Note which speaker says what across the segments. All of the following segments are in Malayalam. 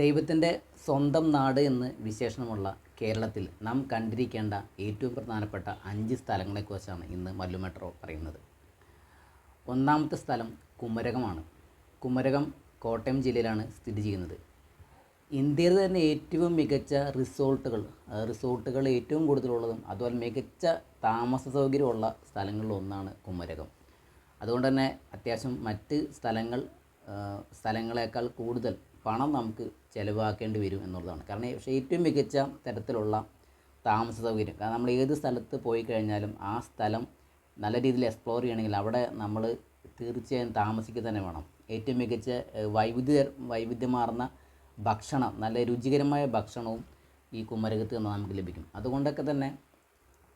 Speaker 1: ദൈവത്തിന്റെ സ്വന്തം നാട് എന്ന് വിശേഷണമുള്ള കേരളത്തിൽ നാം കണ്ടിരിക്കേണ്ട ഏറ്റവും പ്രധാനപ്പെട്ട അഞ്ച് സ്ഥലങ്ങളെക്കുറിച്ചാണ് ഇന്ന് മല്ലു മെട്രോ പറയുന്നത്. ഒന്നാമത്തെ സ്ഥലം കുമരകമാണ്. കുമരകം കോട്ടയം ജില്ലയിലാണ് സ്ഥിതി ചെയ്യുന്നത്. ഇന്ത്യയിൽ തന്നെ ഏറ്റവും മികച്ച റിസോർട്ടുകൾ റിസോർട്ടുകൾ ഏറ്റവും കൂടുതലുള്ളതും അതുപോലെ മികച്ച താമസ സൗകര്യമുള്ള സ്ഥലങ്ങളിൽ ഒന്നാണ് കുമരകം. അതുകൊണ്ട് തന്നെ അത്യാവശ്യം മറ്റ് സ്ഥലങ്ങൾ സ്ഥലങ്ങളെക്കാൾ കൂടുതൽ പണം നമുക്ക് ചിലവാക്കേണ്ടി വരും എന്നുള്ളതാണ്. കാരണം പക്ഷേ ഏറ്റവും മികച്ച തരത്തിലുള്ള താമസ സൗകര്യം കാരണം നമ്മൾ ഏത് സ്ഥലത്ത് പോയി കഴിഞ്ഞാലും ആ സ്ഥലം നല്ല രീതിയിൽ എക്സ്പ്ലോർ ചെയ്യണമെങ്കിൽ അവിടെ നമ്മൾ തീർച്ചയായും താമസിക്കുക തന്നെ വേണം. ഏറ്റവും മികച്ച വൈവിധ്യ വൈവിധ്യമാർന്ന ഭക്ഷണം നല്ല രുചികരമായ ഭക്ഷണവും ഈ കുമരകത്ത് നിന്ന് നമുക്ക് ലഭിക്കും. അതുകൊണ്ടൊക്കെ തന്നെ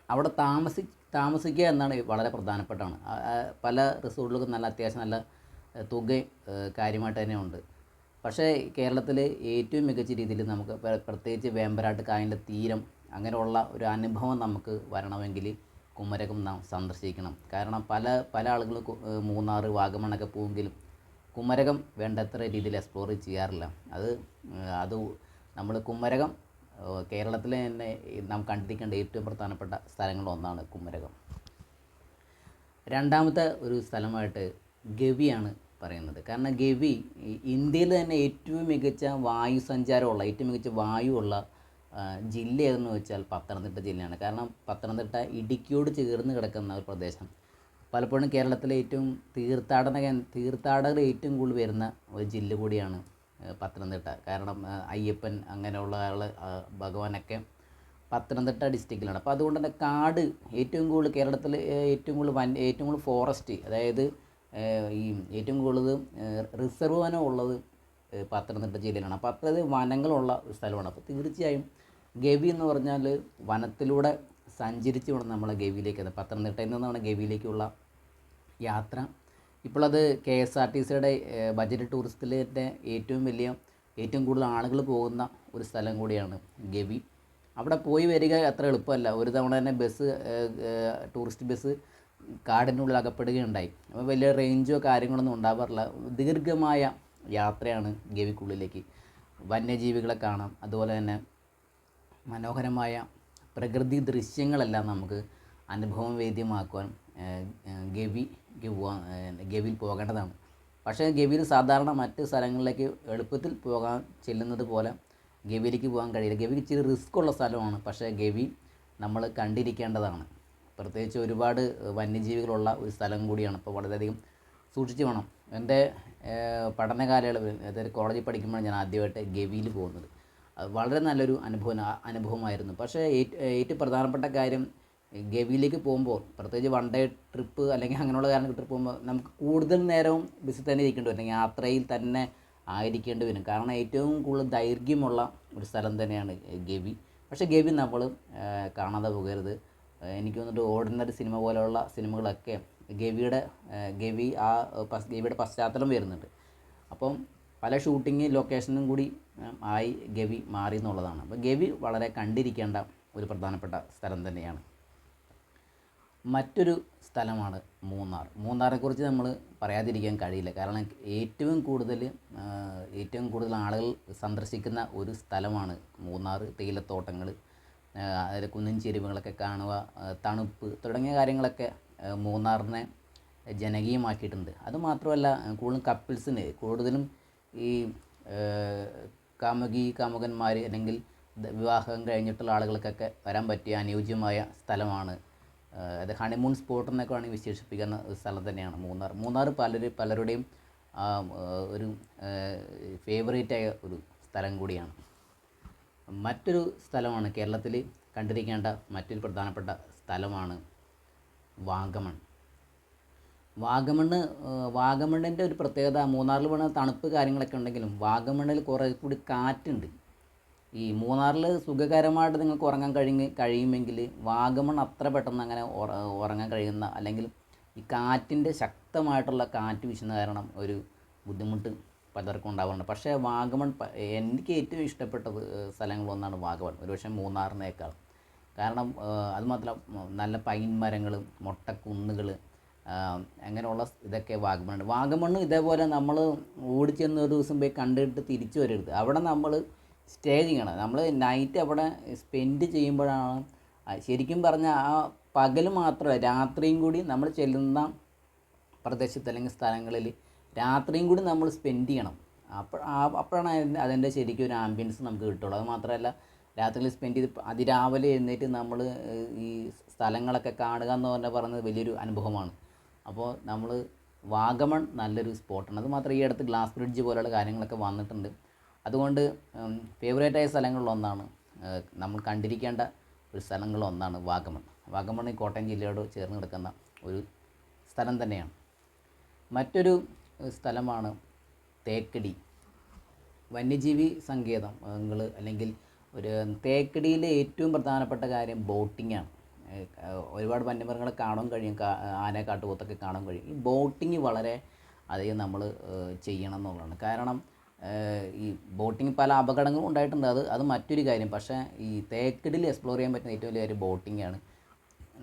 Speaker 1: അവിടെ താമസി താമസിക്കുക എന്നാണ് വളരെ പ്രധാനപ്പെട്ടാണ് പല റിസോർട്ടുകൾക്കും നല്ല അത്യാവശ്യം നല്ല ഏഹ്, തുക കാര്യമായിട്ട് തന്നെ ഉണ്ട്. പക്ഷേ കേരളത്തിൽ ഏറ്റവും മികച്ച രീതിയിൽ നമുക്ക് പ്രത്യേകിച്ച് വേമ്പനാട്ട് കായലിന്റെ തീരം അങ്ങനെയുള്ള ഒരു അനുഭവം നമുക്ക് വരണമെങ്കിൽ കുമരകം നാം സന്ദർശിക്കണം. കാരണം പല പല ആളുകളും മൂന്നാർ വാഗമണ്ണൊക്കെ പോവുമെങ്കിലും കുമരകം വേണ്ടത്ര രീതിയിൽ എക്സ്പ്ലോർ ചെയ്യാറില്ല. അത് അത് നമ്മൾ കുമരകം കേരളത്തിൽ തന്നെ നാം കണ്ടിരിക്കേണ്ട ഏറ്റവും പ്രധാനപ്പെട്ട സ്ഥലങ്ങളൊന്നാണ് കുമരകം. രണ്ടാമത്തെ ഒരു സ്ഥലമായിട്ട് ഗവിയാണ് പറയുന്നത്. കാരണം ഗവി ഇന്ത്യയിൽ തന്നെ ഏറ്റവും മികച്ച വായു സഞ്ചാരമുള്ള ഏറ്റവും മികച്ച വായുവുള്ള ജില്ല ഏതെന്ന് വെച്ചാൽ പത്തനംതിട്ട ജില്ലയാണ്. കാരണം പത്തനംതിട്ട ഇടുക്കിയോട് ചേർന്ന് കിടക്കുന്ന ഒരു പ്രദേശം. പലപ്പോഴും കേരളത്തിലെ ഏറ്റവും തീർത്ഥാടന തീർത്ഥാടകർ ഏറ്റവും കൂടുതൽ വരുന്ന ഒരു ജില്ല കൂടിയാണ് പത്തനംതിട്ട. കാരണം അയ്യപ്പൻ അങ്ങനെയുള്ള ആൾ ഭഗവാനൊക്കെ പത്തനംതിട്ട ഡിസ്ട്രിക്റ്റിലാണ് അപ്പോൾ അതുകൊണ്ട് തന്നെ കാട് ഏറ്റവും കൂടുതൽ കേരളത്തിൽ ഏറ്റവും കൂടുതൽ വൻ ഏറ്റവും കൂടുതൽ ഫോറസ്റ്റ് അതായത് ഈ ഏറ്റവും കൂടുതൽ റിസർവ് വനം ഉള്ളത് പത്തനംതിട്ട ജില്ലയിലാണ്. അപ്പോൾ അത്രയധികം വനങ്ങളുള്ള ഒരു സ്ഥലമാണ്. അപ്പോൾ തീർച്ചയായും ഗവി എന്ന് പറഞ്ഞാൽ വനത്തിലൂടെ സഞ്ചരിച്ച് വേണം നമ്മളെ ഗവിയിലേക്ക് എത്താൻ പത്തനംതിട്ടയിൽ നിന്നാണ് ഗവിയിലേക്കുള്ള യാത്ര. ഇപ്പോൾ അത് കെ എസ് ആർ ടി സിയുടെ ബജറ്റ് ടൂറിസത്തിന്റെ ഏറ്റവും വലിയ ഏറ്റവും കൂടുതൽ ആളുകൾ പോകുന്ന ഒരു സ്ഥലം കൂടിയാണ് ഗവി. അവിടെ പോയി വരിക അത്ര എളുപ്പമല്ല. ഒരു തവണ തന്നെ ബസ് ടൂറിസ്റ്റ് ബസ് കാടിന്റെ ഉള്ളിൽ അകപ്പെടുകയുണ്ടായി അപ്പോൾ വലിയ റേഞ്ചോ കാര്യങ്ങളൊന്നും ഉണ്ടാവാറില്ല. ദീർഘമായ യാത്രയാണ് ഗവിക്കുള്ളിലേക്ക്. വന്യജീവികളെ കാണാം. അതുപോലെ തന്നെ മനോഹരമായ പ്രകൃതി ദൃശ്യങ്ങളെല്ലാം നമുക്ക് അനുഭവം വേദ്യമാക്കുവാൻ ഗവി ഗവിയിൽ പോകേണ്ടതാണ്. പക്ഷേ ഗവിയിൽ സാധാരണ മറ്റ് സ്ഥലങ്ങളിലേക്ക് എളുപ്പത്തിൽ പോകാൻ ചെല്ലുന്നത് പോലെ ഗവിയിലേക്ക് പോകാൻ കഴിയില്ല. ഗവി ഇച്ചിരി റിസ്ക് ഉള്ള സ്ഥലമാണ്. പക്ഷേ ഗവി നമ്മൾ കണ്ടിരിക്കേണ്ടതാണ്. പ്രത്യേകിച്ച് ഒരുപാട് വന്യജീവികളുള്ള ഒരു സ്ഥലം കൂടിയാണ്. അപ്പോൾ വളരെയധികം സൂക്ഷിച്ച് വേണം. എന്റെ ഏഹ്, പഠന കാലയളവിൽ അതായത് കോളേജിൽ പഠിക്കുമ്പോൾ ഞാൻ ആദ്യമായിട്ട് ഗവിയിൽ പോകുന്നത്. അത് വളരെ നല്ലൊരു അനുഭവം അനുഭവമായിരുന്നു. പക്ഷേ ഏറ്റ്- ഏറ്റവും പ്രധാനപ്പെട്ട കാര്യം ഗവിയിലേക്ക് പോകുമ്പോൾ പ്രത്യേകിച്ച് വൺ ഡേ ട്രിപ്പ് അല്ലെങ്കിൽ അങ്ങനെയുള്ള കാരണം ട്രിപ്പ് പോകുമ്പോൾ നമുക്ക് കൂടുതൽ നേരവും ബസ്സിൽ തന്നെ ഇരിക്കേണ്ടി വരും. അല്ലെങ്കിൽ യാത്രയിൽ തന്നെ ആയിരിക്കേണ്ടി വരും. കാരണം ഏറ്റവും കൂടുതൽ ദൈർഘ്യമുള്ള ഒരു സ്ഥലം തന്നെയാണ് ഗവി. പക്ഷേ ഗവി നമ്മൾ കാണാതെ പോകരുത്. എനിക്ക് തോന്നിട്ട് ഓർഡിനറി സിനിമ പോലെയുള്ള സിനിമകളൊക്കെ ഗവിയുടെ ഗവി ആ ഗവിയുടെ പശ്ചാത്തലം വരുന്നുണ്ട്. അപ്പം പല ഷൂട്ടിംഗ് ലൊക്കേഷനും കൂടി ആയി ഗവി മാറി എന്നുള്ളതാണ്. അപ്പോൾ ഗവി വളരെ കണ്ടിരിക്കേണ്ട ഒരു പ്രധാനപ്പെട്ട സ്ഥലം തന്നെയാണ്. മറ്റൊരു സ്ഥലമാണ് മൂന്നാർ. മൂന്നാറിനെക്കുറിച്ച് നമ്മൾ പറയാതിരിക്കാൻ കഴിയില്ല. കാരണം ഏറ്റവും കൂടുതൽ ഏറ്റവും കൂടുതൽ ആളുകൾ സന്ദർശിക്കുന്ന ഒരു സ്ഥലമാണ് മൂന്നാർ തേയിലത്തോട്ടങ്ങൾ. അതിൽ കുന്നിൻ ചെരുവുകളൊക്കെ കാണുക തണുപ്പ് തുടങ്ങിയ കാര്യങ്ങളൊക്കെ മൂന്നാറിനെ ജനകീയമാക്കിയിട്ടുണ്ട്. അതുമാത്രമല്ല കൂടുതലും കപ്പിൾസിന് കൂടുതലും ഈ കാമുകി കാമുകന്മാർ അല്ലെങ്കിൽ വിവാഹം കഴിഞ്ഞിട്ടുള്ള ആളുകൾക്കൊക്കെ വരാൻ പറ്റിയ അനുയോജ്യമായ സ്ഥലമാണ്. അത് ഹണിമൂൺ സ്പോട്ട് എന്നൊക്കെ വേണമെങ്കിൽ വിശേഷിപ്പിക്കുന്ന സ്ഥലം തന്നെയാണ് മൂന്നാർ. മൂന്നാർ പലര് പലരുടെയും ഒരു ഫേവറേറ്റായ ഒരു സ്ഥലം കൂടിയാണ്. മറ്റൊരു സ്ഥലമാണ് കേരളത്തിൽ കണ്ടിരിക്കേണ്ട മറ്റൊരു പ്രധാനപ്പെട്ട സ്ഥലമാണ് വാഗമൺ. വാഗമണ് വാഗമണ്ണിന്റെ ഒരു പ്രത്യേകത മൂന്നാറിൽ വേണ തണുപ്പ് കാര്യങ്ങളൊക്കെ ഉണ്ടെങ്കിലും വാഗമണ്ണിൽ കുറേ കൂടി കാറ്റുണ്ട്. ഈ മൂന്നാറിൽ സുഖകരമായിട്ട് നിങ്ങൾക്ക് ഉറങ്ങാൻ കഴിയുമെങ്കിൽ കഴിയുമെങ്കിൽ വാഗമൺ അത്ര പെട്ടെന്ന് അങ്ങനെ ഉറങ്ങാൻ കഴിയുന്ന അല്ലെങ്കിൽ ഈ കാറ്റിന്റെ ശക്തമായിട്ടുള്ള കാറ്റ് വീശുന്ന കാരണം ഒരു ബുദ്ധിമുട്ട് പലർക്കും ഉണ്ടാവാറുണ്ട്. പക്ഷേ വാഗമൺ എനിക്ക് ഏറ്റവും ഇഷ്ടപ്പെട്ട സ്ഥലങ്ങളൊന്നാണ് വാഗമൺ. ഒരുപക്ഷെ മൂന്നാറിനേക്കാൾ. കാരണം അതുമാത്രമല്ല നല്ല പൈൻ മരങ്ങൾ മൊട്ടക്കുന്നുകൾ അങ്ങനെയുള്ള ഇതൊക്കെ വാഗമണ്ണുണ്ട് വാഗമണ്ണും ഇതേപോലെ നമ്മൾ ഓടിച്ചെന്ന് ഒരു ദിവസം പോയി കണ്ടിട്ട് തിരിച്ചു വരരുത്. അവിടെ നമ്മൾ സ്റ്റേ ചെയ്യണം. നമ്മൾ നൈറ്റ് അവിടെ സ്പെൻഡ് ചെയ്യുമ്പോഴാണ് ശരിക്കും പറഞ്ഞാൽ ആ പകൽ മാത്രമല്ല രാത്രിയും കൂടി നമ്മൾ ചെല്ലുന്ന പ്രദേശത്ത് അല്ലെങ്കിൽ സ്ഥലങ്ങളിൽ രാത്രിയും കൂടി നമ്മൾ സ്പെൻഡ് ചെയ്യണം. അപ്പോൾ അപ്പോഴാണ് അതിന്റെ ശരിക്കും ഒരു ആംബിയൻസ് നമുക്ക് കിട്ടുള്ളൂ. അത് മാത്രമല്ല രാത്രിയിൽ സ്പെൻഡ് ചെയ്ത് അതിരാവിലെ എഴുന്നേറ്റ് നമ്മൾ ഈ സ്ഥലങ്ങളൊക്കെ കാണുക എന്ന് പറഞ്ഞാൽ പറയുന്നത് വലിയൊരു അനുഭവമാണ്. അപ്പോൾ നമ്മൾ വാഗമൺ നല്ലൊരു സ്പോട്ടാണ് അത് മാത്രം ഈ അടുത്ത് ഗ്ലാസ് ബ്രിഡ്ജ് പോലെയുള്ള കാര്യങ്ങളൊക്കെ വന്നിട്ടുണ്ട്. അതുകൊണ്ട് ഫേവറേറ്റായ സ്ഥലങ്ങളിലൊന്നാണ് നമ്മൾ കണ്ടിരിക്കേണ്ട ഒരു സ്ഥലങ്ങളിലൊന്നാണ് വാഗമൺ. വാഗമൺ ഈ കോട്ടയം ജില്ലയോട് ചേർന്ന് കിടക്കുന്ന ഒരു സ്ഥലം തന്നെയാണ്. മറ്റൊരു സ്ഥലമാണ് തേക്കടി. വന്യജീവി സങ്കേതം നിങ്ങൾ അല്ലെങ്കിൽ ഒരു തേക്കടിയിലെ ഏറ്റവും പ്രധാനപ്പെട്ട കാര്യം ബോട്ടിംഗ് ആണ്. ഒരുപാട് വന്യമൃഗങ്ങളെ കാണാൻ കഴിയും ആന കാട്ടുപോത്തൊക്കെ കാണാൻ കഴിയും. ഈ ബോട്ടിങ് വളരെ അധികം നമ്മൾ ചെയ്യണം എന്നുള്ളതാണ്. കാരണം ഈ ബോട്ടിങ് പല അപകടങ്ങളും ഉണ്ടായിട്ടുണ്ട്. അത് അത് മറ്റൊരു കാര്യം. പക്ഷേ ഈ തേക്കടിയിൽ എക്സ്പ്ലോർ ചെയ്യാൻ പറ്റുന്ന ഏറ്റവും വലിയ കാര്യം ബോട്ടിങ്ങാണ്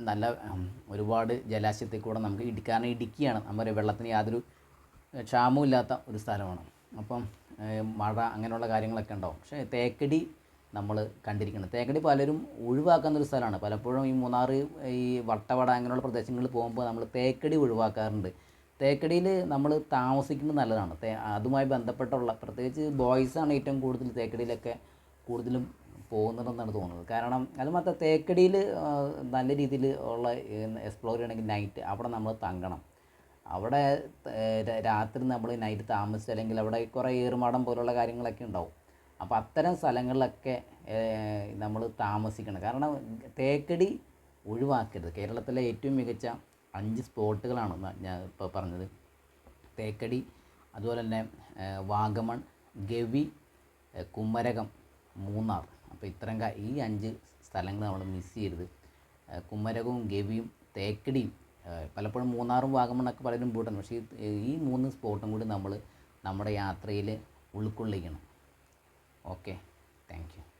Speaker 1: നല്ല ഒരുപാട് ജലാശയത്തിൽ കൂടെ നമുക്ക് ഇടി കാരണം ഇടുക്കിയാണ് നമ്മുടെ വെള്ളത്തിന് യാതൊരു ക്ഷാമവും ഇല്ലാത്ത ഒരു സ്ഥലമാണ്. അപ്പം മഴ അങ്ങനെയുള്ള കാര്യങ്ങളൊക്കെ ഉണ്ടാവും. പക്ഷേ തേക്കടി നമ്മൾ കണ്ടിരിക്കണം. തേക്കടി പലരും ഒഴിവാക്കുന്ന ഒരു സ്ഥലമാണ്. പലപ്പോഴും ഈ മൂന്നാർ ഈ വട്ടവട അങ്ങനെയുള്ള പ്രദേശങ്ങളിൽ പോകുമ്പോൾ നമ്മൾ തേക്കടി ഒഴിവാക്കാറുണ്ട്. തേക്കടിയിൽ നമ്മൾ താമസിക്കുന്നത് നല്ലതാണ്. അതുമായി ബന്ധപ്പെട്ടുള്ള പ്രത്യേകിച്ച് ബോയ്സാണ് ഏറ്റവും കൂടുതൽ തേക്കടിയിലൊക്കെ കൂടുതലും പോകുന്നതെന്നാണ് തോന്നുന്നത്. കാരണം അത് മാത്രം തേക്കടിയിൽ നല്ല രീതിയിൽ ഉള്ള എക്സ്പ്ലോർ ചെയ്യണമെങ്കിൽ നൈറ്റ് അവിടെ നമ്മൾ തങ്ങണം. അവിടെ രാത്രി നമ്മൾ നൈറ്റ് താമസിച്ച് അല്ലെങ്കിൽ അവിടെ കുറേ ഏറുമാടം പോലുള്ള കാര്യങ്ങളൊക്കെ ഉണ്ടാവും. അപ്പോൾ അത്തരം സ്ഥലങ്ങളിലൊക്കെ നമ്മൾ താമസിക്കണം. കാരണം തേക്കടി ഒഴിവാക്കരുത്. കേരളത്തിലെ ഏറ്റവും മികച്ച അഞ്ച് സ്പോട്ടുകളാണ് ഞാൻ ഇപ്പോൾ പറഞ്ഞത്. തേക്കടി അതുപോലെ തന്നെ വാഗമൺ ഗവി കുമരകം മൂന്നാർ. അപ്പോൾ ഇത്തരം ഈ അഞ്ച് സ്ഥലങ്ങൾ നമ്മൾ മിസ് ചെയ്യരുത്. കുമരകവും ഗവിയും തേക്കടിയും പലപ്പോഴും മൂന്നാറും വാഗമണ്ണൊക്കെ പലരും പോയിട്ടുണ്ട് പക്ഷേ ഈ- മൂന്ന് സ്പോട്ടും കൂടി നമ്മൾ നമ്മുടെ യാത്രയിൽ ഉൾക്കൊള്ളിക്കണം. ഓക്കെ. Thank you.